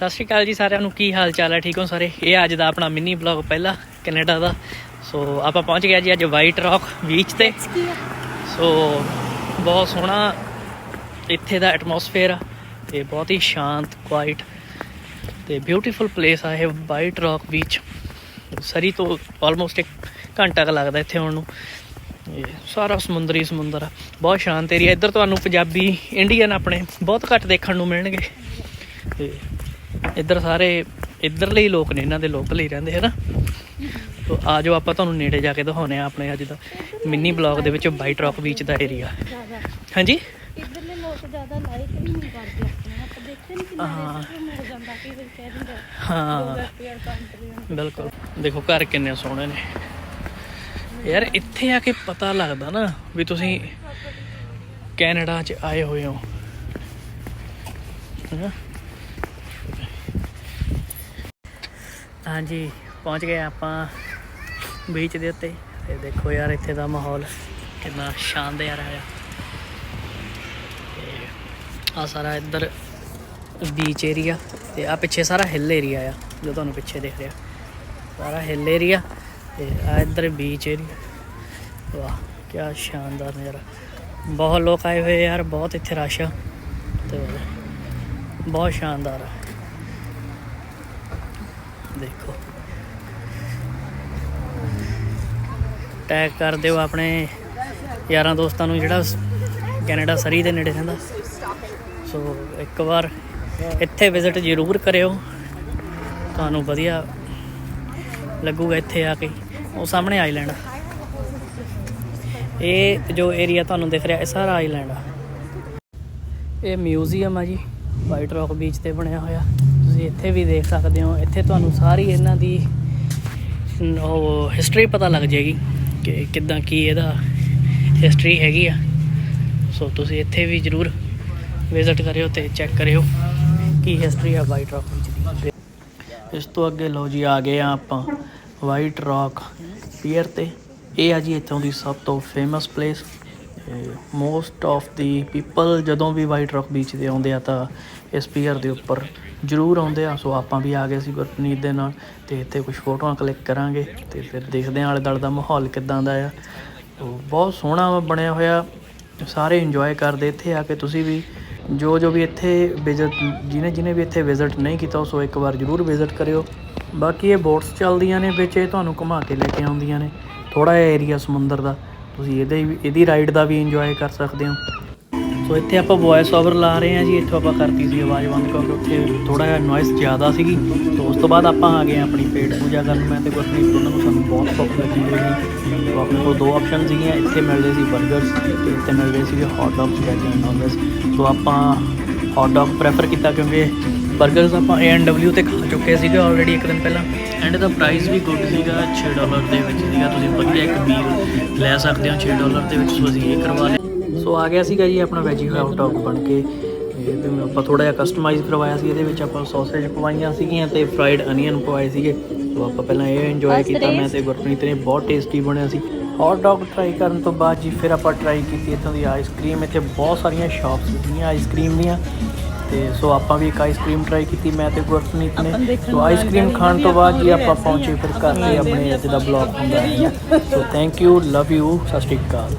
ਸਤਿ ਸ਼੍ਰੀ ਅਕਾਲ ਜੀ ਸਾਰਿਆਂ ਨੂੰ ਕੀ ਹਾਲ ਚਾਲ ਹੈ? ਠੀਕ ਹੋ ਸਾਰੇ? ਇਹ ਅੱਜ ਦਾ ਆਪਣਾ ਮਿੰਨੀ ਬਲੌਗ ਪਹਿਲਾ ਕੈਨੇਡਾ ਦਾ। ਸੋ ਆਪਾਂ ਪਹੁੰਚ ਗਏ ਜੀ ਅੱਜ ਵਾਈਟ ਰੌਕ ਬੀਚ ਤੇ। ਸੋ ਬਹੁਤ ਸੋਹਣਾ ਇੱਥੇ ਦਾ ਐਟਮੋਸਫੇਅਰ ਆ। ਤੇ ਬਹੁਤ ਹੀ ਸ਼ਾਂਤ ਕੁਆਇਟ ਤੇ ਬਿਊਟੀਫੁਲ ਪਲੇਸ ਆ ਇਹ ਵਾਈਟ ਰੌਕ ਬੀਚ ਸਰੀ ਤੋਂ ਆਲਮੋਸਟ ਇੱਕ ਘੰਟਾ ਕੁ ਲੱਗਦਾ ਇੱਥੇ ਆਉਣ ਨੂੰ। ਸਾਰਾ ਸਮੁੰਦਰੀ ਸਮੁੰਦਰ ਆ। ਬਹੁਤ ਸ਼ਾਂਤ ਏਰੀਆ ਇੱਧਰ ਤੁਹਾਨੂੰ ਪੰਜਾਬੀ ਇੰਡੀਅਨ ਆਪਣੇ ਬਹੁਤ ਘੱਟ ਦੇਖਣ ਨੂੰ ਮਿਲਣਗੇ। ਤੇ ਇੱਧਰ ਸਾਰੇ ਇੱਧਰਲੇ ਹੀ ਲੋਕ ਨੇ ਇਹਨਾਂ ਦੇ ਲੋਕਲ ਹੀ ਰਹਿੰਦੇ ਹੈ ਨਾ ਤੋ ਆ ਜਾਓ ਆਪਾਂ ਤੁਹਾਨੂੰ ਨੇੜੇ ਜਾ ਕੇ ਦਿਖਾਉਨੇ ਆ ਆਪਣੇ ਅੱਜ ਦਾ ਮਿੰਨੀ ਬਲੌਗ ਦੇ ਵਿੱਚ ਵਾਈਟ ਰੌਕ ਬੀਚ ਦਾ ਏਰੀਆ ਹਾਂਜੀ? ਇੱਧਰਲੇ ਲੋਕ ਜ਼ਿਆਦਾ ਲਾਈਕ ਨਹੀਂ ਕਰਦੇ ਆਪਣੇ ਆਪਾਂ ਦੇਖਦੇ ਨਹੀਂ ਕਿੰਨਾ ਹਾਂ। ਰੇਟ ਮਿਲ ਜਾਂਦਾ ਕਿ ਫਿਰ ਕਹਿ ਦਿੰਦੇ ਹਾਂ। ਬਿਲਕੁਲ। ਦੇਖੋ ਘਰ ਕਿੰਨੇ ਸੋਹਣੇ ਨੇ। ਯਾਰ ਇੱਥੇ ਆ ਕੇ ਪਤਾ ਲੱਗਦਾ ਨਾ ਵੀ ਤੁਸੀਂ ਕੈਨੇਡਾ 'ਚ ਆਏ ਹੋਏ ਹੋ। ਹਾਂਜੀ, ਪਹੁੰਚ ਗਏ ਆਪਾਂ ਬੀਚ ਦੇ ਉੱਤੇ। ਤੇ ਦੇਖੋ ਯਾਰ, ਇੱਥੇ ਦਾ ਮਾਹੌਲ ਕਿੰਨਾ ਸ਼ਾਨਦਾਰ ਆ ਆ ਸਾਰਾ ਇੱਧਰ ਬੀਚ ਏਰੀਆ ਤੇ ਆ ਪਿੱਛੇ ਸਾਰਾ ਹਿੱਲ ਏਰੀਆ ਆ, ਜੋ ਤੁਹਾਨੂੰ ਪਿੱਛੇ ਦਿਖ ਰਿਹਾ। ਸਾਰਾ ਹਿੱਲ ਏਰੀਆ ਤੇ ਆ ਇੱਧਰ ਬੀਚ ਏਰੀਆ ਵਾਹ ਕੀ ਸ਼ਾਨਦਾਰ ਨਜ਼ਾਰਾ। ਬਹੁਤ ਲੋਕ ਆਏ ਹੋਏ ਯਾਰ, ਬਹੁਤ ਇੱਥੇ ਰਸ਼ ਆ ਤੇ ਬਹੁਤ ਸ਼ਾਨਦਾਰ ਆ। ਦੇਖੋ। ਟੈਗ ਕਰ ਦਿਓ ਆਪਣੇ ਯਾਰਾਂ ਦੋਸਤਾਂ ਨੂੰ ਜਿਹੜਾ ਕੈਨੇਡਾ ਸਰੀ ਦੇ ਨੇੜੇ ਰਹਿੰਦਾ। ਸੋ ਇੱਕ ਵਾਰ ਇੱਥੇ ਵਿਜ਼ਿਟ ਜ਼ਰੂਰ ਕਰਿਓ। ਤੁਹਾਨੂੰ ਵਧੀਆ ਲੱਗੂਗਾ ਇੱਥੇ ਆ ਕੇ। ਉਹ ਸਾਹਮਣੇ ਆਈਲੈਂਡ ਇਹ ਜੋ ਏਰੀਆ ਤੁਹਾਨੂੰ ਦਿਖ ਰਿਹਾ, ਇਹ ਸਾਰਾ ਆਈਲੈਂਡ ਆ। ਇਹ ਮਿਊਜ਼ੀਅਮ ਆ ਜੀ। ਵਾਈਟ ਰੌਕ ਬੀਚ ਤੇ ਬਣਿਆ ਹੋਇਆ। ਤੁਸੀਂ ਇੱਥੇ ਵੀ ਦੇਖ ਸਕਦੇ ਹੋ। ਇੱਥੇ ਤੁਹਾਨੂੰ ਸਾਰੀ ਇਹਨਾਂ ਦੀ ਉਹ ਹਿਸਟਰੀ ਪਤਾ ਲੱਗ ਜਾਏਗੀ ਕਿ ਕਿੱਦਾਂ ਕੀ ਇਹਦਾ ਹਿਸਟਰੀ ਹੈਗੀ ਆ। ਸੋ ਤੁਸੀਂ ਇੱਥੇ ਵੀ ਜ਼ਰੂਰ ਵਿਜ਼ਿਟ ਕਰਿਓ ਤੇ ਚੈੱਕ ਕਰਿਓ ਕੀ ਹਿਸਟਰੀ ਆ ਵਾਈਟ ਰੌਕ ਵਿੱਚ ਦੀ। ਇਸ ਤੋਂ ਅੱਗੇ ਲਓ ਜੀ, ਆ ਗਏ ਆ ਆਪਾਂ ਵਾਈਟ ਰੌਕ ਪੀਅਰ ਤੇ। ਇਹ ਆ ਜੀ ਇੱਥੋਂ ਦੀ ਸਭ ਤੋਂ famous place most of the people ਜਦੋਂ ਵੀ ਵਾਈਟ ਰੌਕ ਬੀਚ ਤੇ ਆਉਂਦੇ ਆ ਤਾਂ ਇਸ ਪੀਅਰ ਦੇ ਉੱਪਰ ਜ਼ਰੂਰ ਆਉਂਦੇ ਆ। ਸੋ ਆਪਾਂ ਵੀ ਆ ਗਏ ਸੀ ਗੁਰਪਨੀਤ ਦੇ ਨਾਲ ਤੇ ਇੱਥੇ ਕੁਝ ਫੋਟੋਆਂ ਕਲਿੱਕ ਕਰਾਂਗੇ ਤੇ ਫਿਰ ਦੇਖਦੇ ਹਾਂ ਆਲੇ ਦੁਆਲੇ ਦਾ ਮਾਹੌਲ ਕਿੱਦਾਂ ਦਾ ਆ। ਬਹੁਤ ਸੋਹਣਾ ਬਣਿਆ ਹੋਇਆ। ਸਾਰੇ ਇੰਜੋਏ ਕਰਦੇ ਇੱਥੇ ਆ ਕੇ। ਤੁਸੀਂ ਵੀ ਜੋ ਜੋ ਵੀ ਇੱਥੇ ਵਿਜ਼ਿਟ ਜਿਹਨੇ ਜਿਹਨੇ ਵੀ ਇੱਥੇ ਵਿਜ਼ਿਟ ਨਹੀਂ ਕੀਤਾ, ਸੋ ਇੱਕ ਵਾਰ ਜ਼ਰੂਰ ਵਿਜ਼ਿਟ ਕਰਿਓ। ਬਾਕੀ ਇਹ ਬੋਟਸ ਚੱਲਦੀਆਂ ਨੇ ਵਿੱਚ, ਇਹ ਤੁਹਾਨੂੰ ਘੁਮਾ ਕੇ ਲੈ ਕੇ ਆਉਂਦੀਆਂ ਨੇ। ਥੋੜਾ ਜਿਹਾ ਏਰੀਆ ਸਮੁੰਦਰ ਦਾ। ਤੁਸੀਂ ਇਹਦੇ ਵੀ- ਇਹਦੀ ਰਾਈਡ ਦਾ ਵੀ ਇੰਜੋਏ ਕਰ ਸਕਦੇ ਹੋ। ਸੋ ਇੱਥੇ ਆਪਾਂ ਵੌਇਸ ਓਵਰ ਲਾ ਰਹੇ ਹਾਂ ਜੀ, ਇੱਥੋਂ ਆਪਾਂ ਕਰਤੀ ਸੀ ਆਵਾਜ਼ ਬੰਦ ਕਿਉਂਕਿ ਉੱਥੇ ਥੋੜਾ ਜਿਹਾ ਨੋਇਸ ਜ਼ਿਆਦਾ ਸੀਗੀ। ਤੋਂ ਉਸ ਤੋਂ ਬਾਅਦ ਆਪਾਂ ਆ ਗਏ ਹਾਂ ਆਪਣੀ ਪੇਟ ਪੂਜਾ ਕਰਨ। ਮੈਂ ਤੇ ਗੁਰਪ੍ਰੀਤ ਦੋਨਾਂ ਨੂੰ ਸਾਨੂੰ ਬਹੁਤ ਭੁੱਖ ਲੱਗੀ ਹੋਈ ਸੀ। ਤੋਂ ਆਪਣੇ ਕੋਲ ਦੋ ਆਪਸ਼ਨ ਸੀਗੀਆਂ। ਇੱਥੇ ਮਿਲਦੇ ਸੀ 버ਗਰਸ ਤੇ ਇੱਥੇ ਮਿਲਦੇ ਸੀਗੇ hot dogs veg and non so ਆਪਾਂ ਹੌਟ ਡੌਗ ਪ੍ਰੈਫਰ ਕੀਤਾ ਕਿਉਂਕਿ 버ਗਰਸ ਆਪਾਂ A&W ਤੇ ਖਾ ਚੁੱਕੇ ਸੀਗੇ ਆਲਰੇਡੀ ਇੱਕ ਦਿਨ ਪਹਿਲਾਂ। ਐਂਡ ਦਾ ਪ੍ਰਾਈਸ ਵੀ ਗੁੱਡ ਸੀਗਾ 6 ਡਾਲਰ ਦੇ ਵਿੱਚ ਸੀਗਾ। ਤੁਸੀਂ ਵਧੀਆ ਇੱਕ ਮੀਲ ਲੈ ਸਕਦੇ ਹੋ 6 ਡਾਲਰ ਦੇ ਵਿੱਚ ਸੋ ਅਸੀਂ ਇਹ ਕਰਵਾ ਲਿਆ। ਸੋ ਆ ਗਿਆ ਸੀਗਾ ਜੀ ਆਪਣਾ ਵੈਜੀ ਹੌਟ ਡੌਗ ਬਣ ਕੇ। ਇਹਦੇ ਵਿੱਚ ਆਪਾਂ ਥੋੜਾ ਜਿਹਾ ਕਸਟਮਾਈਜ਼ ਕਰਵਾਇਆ ਸੀ ਇਹਦੇ ਵਿੱਚ ਆਪਾਂ ਸੌਸੇਜ ਪਵਾਈਆਂ ਸੀਗੀਆਂ ਤੇ ਫਰਾਈਡ ਅਨੀਅਨ ਪਵਾਏ ਸੀਗੇ। ਸੋ ਆਪਾਂ ਪਹਿਲਾਂ ਇਹ ਇੰਜੋਏ ਕੀਤਾ ਮੈਂ ਤੇ ਗੁਰਪ੍ਰੀਤ ਨੇ ਬਹੁਤ ਟੇਸਟੀ ਬਣਿਆ ਸੀ। ਹੌਟ ਡੌਗ ਟਰਾਈ ਕਰਨ ਤੋਂ ਬਾਅਦ ਜੀ ਫਿਰ ਆਪਾਂ ਟਰਾਈ ਕੀਤੀ ਇੱਥੋਂ ਦੀ ਆਈਸਕ੍ਰੀਮ ਇੱਥੇ ਬਹੁਤ ਸਾਰੀਆਂ ਸ਼ਾਪਸ ਸੀਗੀਆਂ ਆਈਸਕ੍ਰੀਮ ਦੀਆਂ। ਤੇ ਸੋ ਆਪਾਂ ਵੀ ਇੱਕ ਆਈਸਕ੍ਰੀਮ ਟਰਾਈ ਕੀਤੀ ਮੈਂ ਤੇ ਗੁਰਪ੍ਰੀਤ ਨੇ। ਸੋ ਆਈਸਕ੍ਰੀਮ ਖਾਣ ਤੋਂ ਬਾਅਦ ਜੀ ਆਪਾਂ ਪਹੁੰਚੇ ਫਿਰ ਘਰ ਤੇ ਆਪਣੇ ਅੱਜ ਦਾ ਬਲੌਗ ਹੁੰਦਾ ਹੈ। So thank you love you ਸਤਿ ਸ਼੍ਰੀ ਅਕਾਲ।